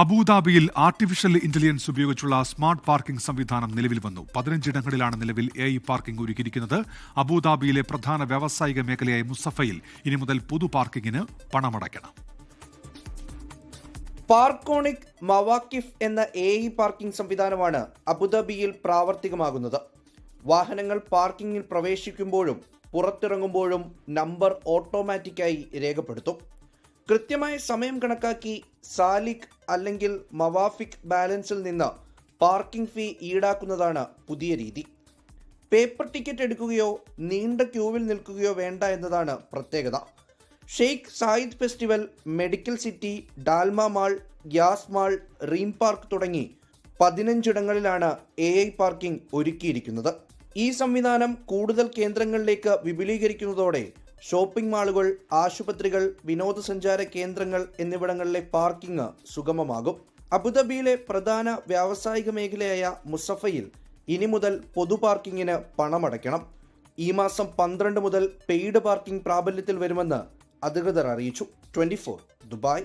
അബുദാബിയിൽ artificial intelligence ഉപയോഗിച്ചുള്ള smart parking സംവിധാനം നിലവിൽ വന്നു. പതിനഞ്ചിടങ്ങളിലാണ് നിലവിൽ എ ഐ പാർക്കിംഗ് ഒരുക്കിയിരിക്കുന്നത്. അബുദാബിയിലെ പ്രധാന വ്യാവസായിക മേഖലയായ മുസഫയിൽ ഇനി മുതൽ പൊതു പാർക്കിംഗിന് പണമടയ്ക്കണം. പാർക്കോണിക് മവാക്കിഫ് എന്ന എ ഇ പാർക്കിംഗ് സംവിധാനമാണ് അബുദാബിയിൽ പ്രാവർത്തികമാകുന്നത്. വാഹനങ്ങൾ പാർക്കിംഗിൽ പ്രവേശിക്കുമ്പോഴും പുറത്തിറങ്ങുമ്പോഴും നമ്പർ ഓട്ടോമാറ്റിക്കായി രേഖപ്പെടുത്തും. കൃത്യമായ സമയം കണക്കാക്കി സാലിക് അല്ലെങ്കിൽ മവാഫിക് ബാലൻസിൽ നിന്ന് പാർക്കിംഗ് ഫീ ഈടാക്കുന്നതാണ് പുതിയ രീതി. പേപ്പർ ടിക്കറ്റ് എടുക്കുകയോ നീണ്ട ക്യൂവിൽ നിൽക്കുകയോ വേണ്ട എന്നതാണ് പ്രത്യേകത. Sheikh Zayed festival medical city Dalma mall gas mall Reem park തുടങ്ങി പതിനഞ്ചിടങ്ങളിലാണ് എ ഐ പാർക്കിംഗ് ഒരുക്കിയിരിക്കുന്നത്. ഈ സംവിധാനം കൂടുതൽ കേന്ദ്രങ്ങളിലേക്ക് വിപുലീകരിക്കുന്നതോടെ ഷോപ്പിംഗ് മാളുകൾ ആശുപത്രികൾ വിനോദസഞ്ചാര കേന്ദ്രങ്ങൾ എന്നിവിടങ്ങളിലെ പാർക്കിംഗ് സുഗമമാകും. അബുദാബിയിലെ പ്രധാന വ്യാവസായിക മേഖലയായ മുസഫയിൽ ഇനി മുതൽ പൊതു പാർക്കിങ്ങിന് പണമടയ്ക്കണം. ഈ മാസം പന്ത്രണ്ട് മുതൽ പെയ്ഡ് പാർക്കിംഗ് പ്രാബല്യത്തിൽ വരുമെന്ന് അധികൃതർ അറിയിച്ചു. Twenty Dubai.